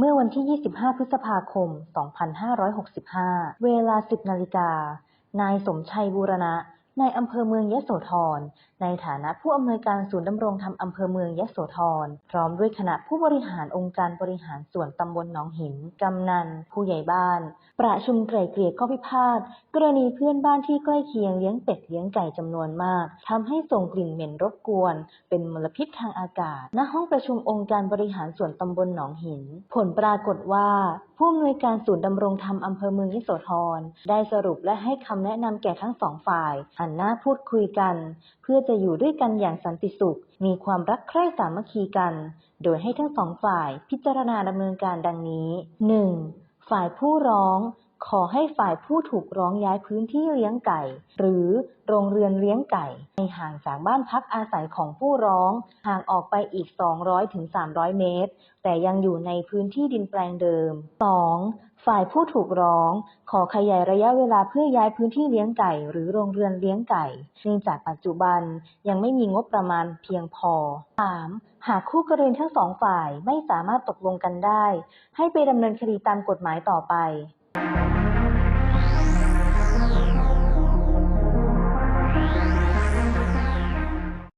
เมื่อวันที่ 25 พฤษภาคม 2565 เวลา 10 นาฬิกา นายสมชัยบูรณะ ในอำเภอเมืองยโสธร ในฐานะผู้อำนวยการศูนย์ดำรงธรรมอำเภอเมืองยโสธร พร้อมด้วยคณะผู้บริหารองค์การบริหารส่วนตำบลหนองหิน กำนัน ผู้ใหญ่บ้าน ประชุมไกล่เกลี่ยข้อพิพาทกรณีเพื่อนบ้านที่ใกล้เคียงเลี้ยงเป็ดเลี้ยงไก่จำนวนมากทำให้ส่งกลิ่นเหม็นรบกวน เป็นมลพิษทางอากาศ ณ ห้องประชุมองค์การบริหารส่วนตำบลหนองหิน ผลปรากฏว่าผู้อำนวยการศูนย์ดำรงธรรมอำเภอเมืองยโสธร ได้สรุปและให้คำแนะนำแก่ทั้งสองฝ่ายหันหน้าพูดคุยกัน เพื่อจะอยู่ด้วยกันอย่างสันติสุข มีความรักใคร่สามัคคีกัน โดยให้ทั้งสองฝ่ายพิจารณาดำเนินการดังนี้ 1. ฝ่ายผู้ร้อง ขอให้ฝ่ายผู้ถูกร้องย้ายพื้นที่เลี้ยงไก่ หรือโรงเรือนเลี้ยงไก่ให้ห่างจากบ้านพักอาศัยของผู้ร้อง ห่างออกไปอีก 200-300 เมตร แต่ยังอยู่ในพื้นที่ดินแปลงเดิม 2. ฝ่ายผู้ถูกร้อง ขอขยายระยะเวลาเพื่อย้ายพื้นที่เลี้ยงไก่ หรือโรงเรือนเลี้ยงไก่เนื่องจากปัจจุบันยังไม่มีงบประมาณเพียงพอ 3. หากคู่กรณีทั้งสองฝ่ายไม่สามารถตกลงกันได้ ให้ไปดำเนินคดีตามกฎหมายต่อไป